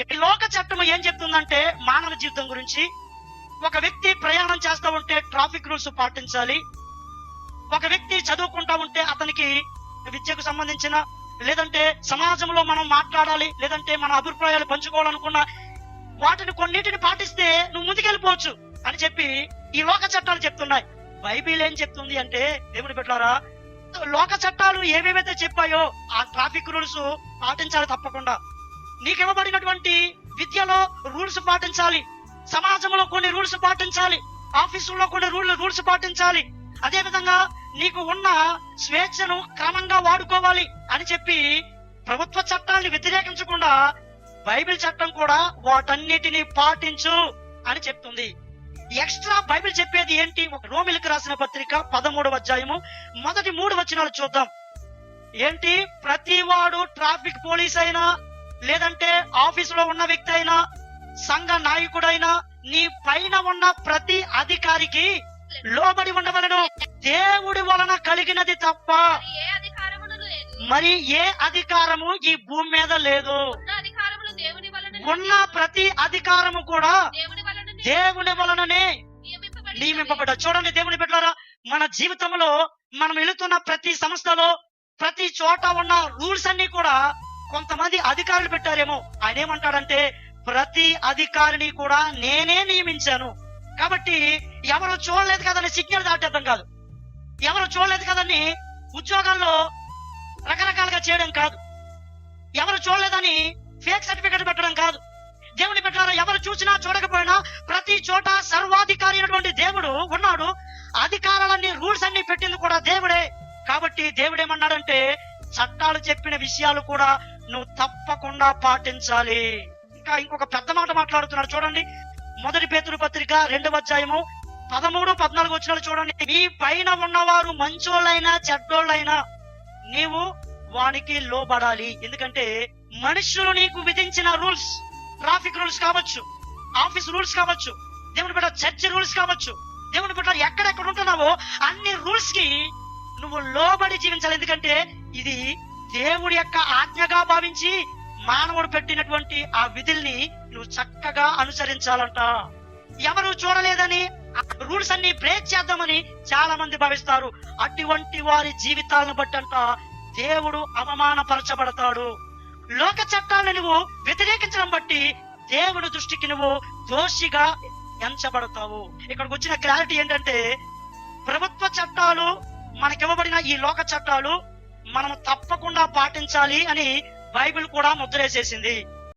ఈ లోక చట్టం ఏం చెప్తుందంటే మానవ జీవితం గురించి. ఒక వ్యక్తి ప్రయాణం చేస్తూ ఉంటే ట్రాఫిక్ రూల్స్ పాటించాలి. ఒక వ్యక్తి చదువుకుంటా ఉంటే అతనికి విద్యకు సంబంధించిన లేదంటే సమాజంలో మనం మాట్లాడాలి లేదంటే మన అభిప్రాయాలు పంచుకోవాలనుకున్న వాటిని కొన్నిటిని పాటిస్తే నువ్వు ముందుకెళ్ళిపోవచ్చు అని చెప్పి ఈ లోక చట్టాలు చెప్తున్నాయి. బైబిల్ ఏం చెప్తుంది అంటే దేవుని పెట్టారా లోక చట్టాలు ఏమేమైతే చెప్పాయో ఆ ట్రాఫిక్ రూల్స్ పాటించాలి తప్పకుండా. నీకు ఇవ్వబడినటువంటి విద్యలో రూల్స్ పాటించాలి? సమాజంలో కొన్ని రూల్స్ పాటించాలి. ఆఫీసుల్లో కొన్ని రూల్ రూల్స్ పాటించాలి. అదే విధంగా నీకు ఉన్న స్వేచ్ఛను క్రమంగా వాడుకోవాలి అని చెప్పి ప్రభుత్వ చట్టాన్ని వ్యతిరేకించకుండా బైబిల్ చట్టం కూడా వాటన్నిటిని పాటించు అని చెప్తుంది. ఎక్స్ట్రా బైబిల్ చెప్పేది ఏంటి? ఒక రోమిలకు రాసిన పత్రిక పదమూడవ అధ్యాయము మొదటి మూడు వచనాలు చూద్దాం. ఏంటి? ప్రతివాడు ట్రాఫిక్ పోలీస్ అయినా లేదంటే ఆఫీసులో ఉన్న వ్యక్తి అయినా సంఘ నాయకుడైనా నీ పైన ఉన్న ప్రతి అధికారికి లోబడి ఉండవలను. దేవుడి వలన కలిగినది తప్ప మరి ఏ అధికారము ఈ భూమి మీద లేదు? ఉన్న ప్రతి అధికారము కూడా దేవుని వలన దేవుని వలననే నియమింపబడి నియమింపబడ్డ చూడండి దేవుని బిడ్డలారా మన జీవితంలో మనం వెళుతున్న ప్రతి సంస్థలో ప్రతి చోట ఉన్న రూల్స్ అన్ని కూడా కొంతమంది అధికారులు పెట్టారేమో. ఆయన ఏమంటాడంటే ప్రతి అధికారిని కూడా నేనే నియమించాను. కాబట్టి ఎవరు చూడలేదు కదని సిగ్నల్ దాటేద్దాం కాదు. ఎవరు చూడలేదు కదని ఉద్యోగాల్లో రకరకాలుగా చేయడం కాదు. ఎవరు చూడలేదని ఫేక్ సర్టిఫికెట్ పెట్టడం కాదు. దేవుని పెట్టారా ఎవరు చూసినా చూడకపోయినా ప్రతి చోట సర్వాధికారి అయినటువంటి దేవుడు ఉన్నాడు. అధికారాలన్నీ రూల్స్ అన్ని పెట్టింది కూడా దేవుడే. కాబట్టి దేవుడు ఏమన్నాడంటే చట్టాలు చెప్పిన విషయాలు కూడా నువ్వు తప్పకుండా పాటించాలి. ఇంకా ఇంకొక పెద్ద మాట మాట్లాడుతున్నాడు చూడండి. మొదటి పేతురు పత్రిక రెండవ అధ్యాయము పదమూడు పద్నాలుగు వచ్చిన చూడండి. మీ పైన ఉన్నవారు మంచోళ్ళైనా చెడ్డోళ్ళైనా నీవు వానికి లోబడాలి. ఎందుకంటే మనుషులు నీకు విధించిన రూల్స్ ట్రాఫిక్ రూల్స్ కావచ్చు ఆఫీస్ రూల్స్ కావచ్చు దేవుని బిడ్డ చర్చ్ రూల్స్ కావచ్చు దేవుని బిడ్డ ఎక్కడెక్కడ ఉంటున్నావో అన్ని రూల్స్కి నువ్వు లోబడి జీవించాలి. ఎందుకంటే ఇది దేవుడి యొక్క ఆజ్ఞగా భావించి మానవుడు పెట్టినటువంటి ఆ విధుల్ని నువ్వు చక్కగా అనుసరించాలంట. ఎవరు చూడలేదని రూల్స్ అన్ని బ్రేక్ చేద్దామని చాలా మంది భావిస్తారు. అటువంటి వారి జీవితాలను బట్టంట దేవుడు అవమానపరచబడతాడు. లోక చట్టాలను నువ్వు వ్యతిరేకించడం బట్టి దేవుడి దృష్టికి నువ్వు దోషిగా ఎంచబడతావు. ఇక్కడికి వచ్చిన క్లారిటీ ఏంటంటే ప్రభుత్వ చట్టాలు మనకివ్వబడిన ఈ లోక చట్టాలు మనం తప్పకుండా పాటించాలి అని బైబిల్ కూడా ముద్రేసేసింది.